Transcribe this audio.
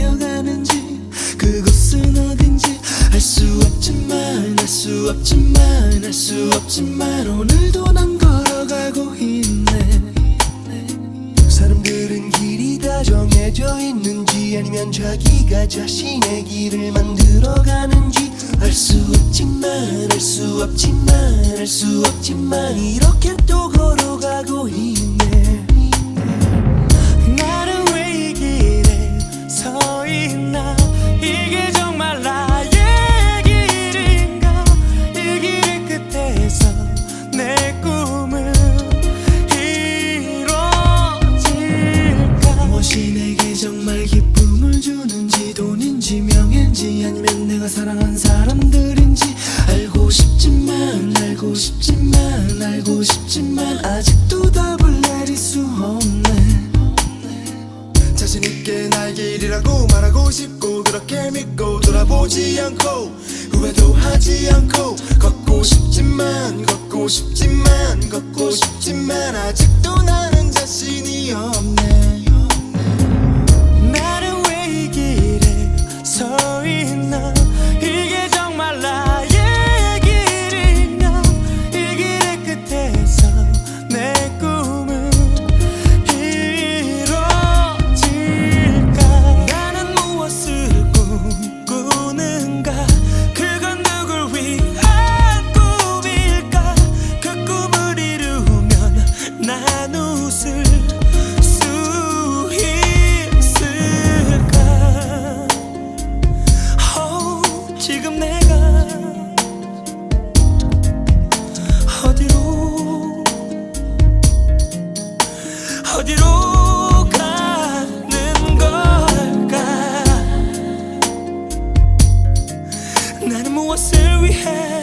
내려가는지 그곳은 어딘지 알 수 없지만 알 수 없지만 알 수 없지만 오늘도 난 걸어가고 있네. 사람들은 길이 다 정해져 있는지 아니면 자기가 자신의 길을 만들어가는지 알 수 없지만 알 수 없지만 알 수 없지만 이렇게 또 걸어가고 있네. 자신있게 나의 길이라고 말하고 싶고 그렇게 믿고 돌아보지 않고 후회도 하지 않고 걷고 싶지만 걷고 싶지만 걷고 싶지만 아직 지금 내가 어디로 어디로 무엇을 위해